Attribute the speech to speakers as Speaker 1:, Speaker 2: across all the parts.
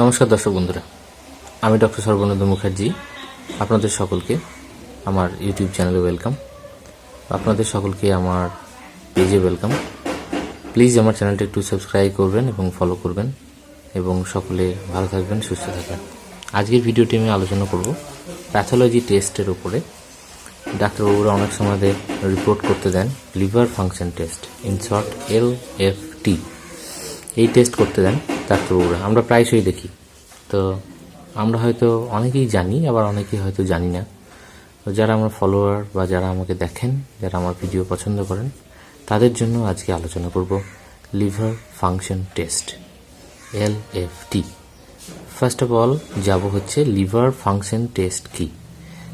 Speaker 1: নমস্কার দর্শক বন্ধুরা, আমি ডক্টর সর্বানন্দ মুখার্জি, আপনাদের সকলকে আমার ইউটিউব চ্যানেলে ওয়েলকাম। আপনাদের সকলকে আমার পেজে ওয়েলকাম। প্লিজ আমার চ্যানেলটা একটু সাবস্ক্রাইব করবেন এবং ফলো করবেন এবং সকলে ভালো থাকবেন, সুস্থ থাকবেন। আজকের ভিডিওটি আমি আলোচনা করব প্যাথোলজি টেস্টের উপরে। ডাক্তারবাবুরা অনেক সময় রিপোর্ট করতে দেন, liver function test in short L F T. এই টেস্ট করতে দেন। ডাক্তারবাবুরা আমরা প্রায়শই দেখি। তো আমরা হয়তো অনেকেই জানি, আবার অনেকেই হয়তো জানি না। তো যারা আমার ফলোয়ার বা যারা আমাকে দেখেন, যারা আমার ভিডিও পছন্দ করেন, তাদের জন্য আজকে আলোচনা করব liver function test, L F T. First of all যাব হচ্ছে লিভার ফাংশন টেস্ট কি?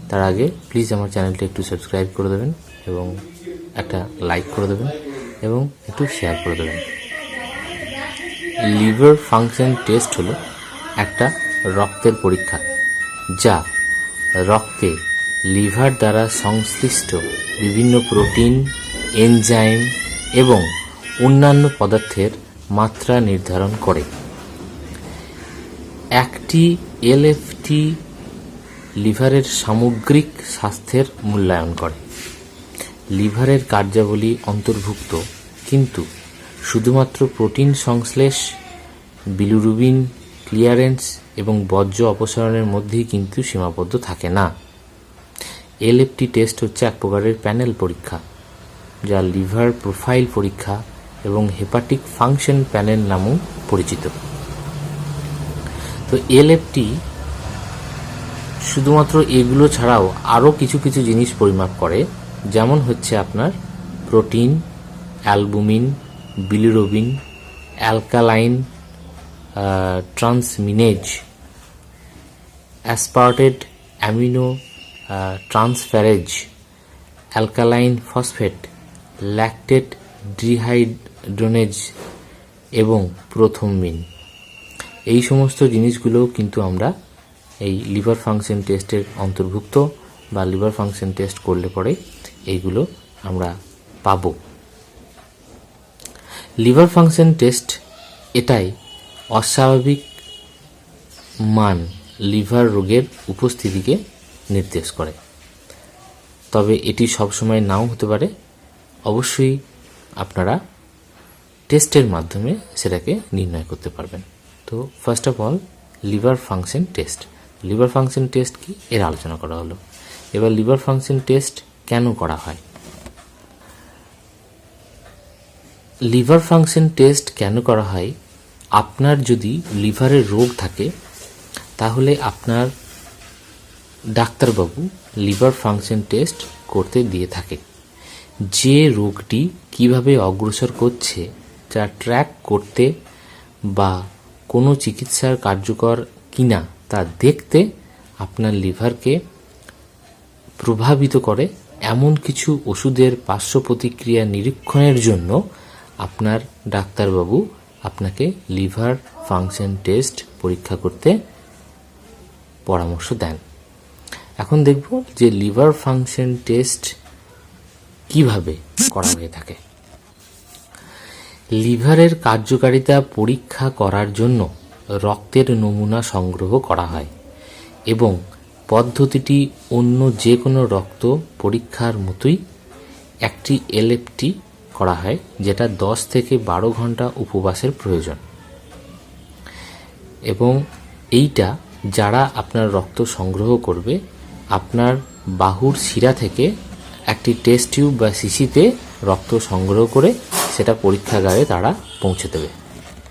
Speaker 1: তার আগে প্লিজ আমার চ্যানেলটা একটু সাবস্ক্রাইব করে দেবেন এবং একটা লাইক করে দেবেন এবং একটু শেয়ার করে দেবেন। লিভার ফাংশন টেস্ট হলো একটা রক্তের পরীক্ষা, যা রক্তে লিভার দ্বারা সংশ্লিষ্ট বিভিন্ন প্রোটিন, এনজাইম এবং অন্যান্য পদার্থের মাত্রা নির্ধারণ করে। একটি এলএফটি লিভারের সামগ্রিক স্বাস্থ্যের মূল্যায়ন করে। লিভারের কার্যাবলী অন্তর্ভুক্ত, কিন্তু শুধুমাত্র প্রোটিন সংশ্লেষ, বিলুরুবিন, ক্লিয়ারেন্স এবং বর্জ্য অপসারণের মধ্যেই কিন্তু সীমাবদ্ধ থাকে না। এলএফটি টেস্ট হচ্ছে এক প্রকারের প্যানেল পরীক্ষা, যা লিভার প্রোফাইল পরীক্ষা এবং হেপাটিক ফাংশন প্যানেল নামেও পরিচিত। তো এলএফটি শুধুমাত্র এগুলো ছাড়াও আরও কিছু কিছু জিনিস পরিমাপ করে, যেমন হচ্ছে আপনার protein, albumin bilirubin alkaline transaminase aspartate amino transferase alkaline phosphate lactate dehydrogenase এবং প্রথমিন এই সমস্ত জিনিসগুলোও কিন্তু আমরা এই লিভার ফাংশন টেস্টের অন্তর্ভুক্ত বা লিভার ফাংশন টেস্ট করলে পরে এইগুলো আমরা পাবো। লিভার ফাংশন টেস্ট এটাই অস্বাভাবিক মান লিভার রোগের উপস্থিতিকে নির্দেশ করে। তবে এটি সবসময় নাও হতে পারে। অবশ্যই আপনারা টেস্টের মাধ্যমে সেটাকে নির্ণয় করতে পারবেন। তো first of all liver function test liver function test কি? এর আলোচনা করা হলো। এবার লিভার ফাংশন টেস্ট কেন করা হয়? লিভার ফাংশন টেস্ট কেন করা হয়? আপনার যদি লিভারের রোগ থাকে, তাহলে আপনার ডাক্তারবাবু লিভার ফাংশন টেস্ট করতে দিয়ে থাকে। যে রোগটি কীভাবে অগ্রসর করছে যা ট্র্যাক করতে বা কোনো চিকিৎসার কার্যকর কিনা, তা দেখতে আপনার লিভারকে প্রভাবিত করে। এমন কিছু ওষুধের পার্শ্ব প্রতিক্রিয়া নিরীক্ষণের জন্য আপনার ডাক্তারবাবু আপনাকে লিভার ফাংশন টেস্ট পরীক্ষা করতে পরামর্শ দেন। এখন দেখব যে লিভার ফাংশন টেস্ট কীভাবে করা হয়ে থাকে। লিভারের কার্যকারিতা পরীক্ষা করার জন্য রক্তের নমুনা সংগ্রহ করা হয় এবং পদ্ধতিটি অন্য যে কোনো রক্ত পরীক্ষার মতোই একটি এলএফটি করা হয়, যেটা দশ থেকে বারো ঘণ্টা উপবাসের প্রয়োজন। এবং এইটা যারা আপনার রক্ত সংগ্রহ করবে, আপনার বাহুর শিরা থেকে একটি টেস্ট টিউব বা শিশিতে রক্ত সংগ্রহ করে সেটা পরীক্ষাগারে তারা পৌঁছে দেবে।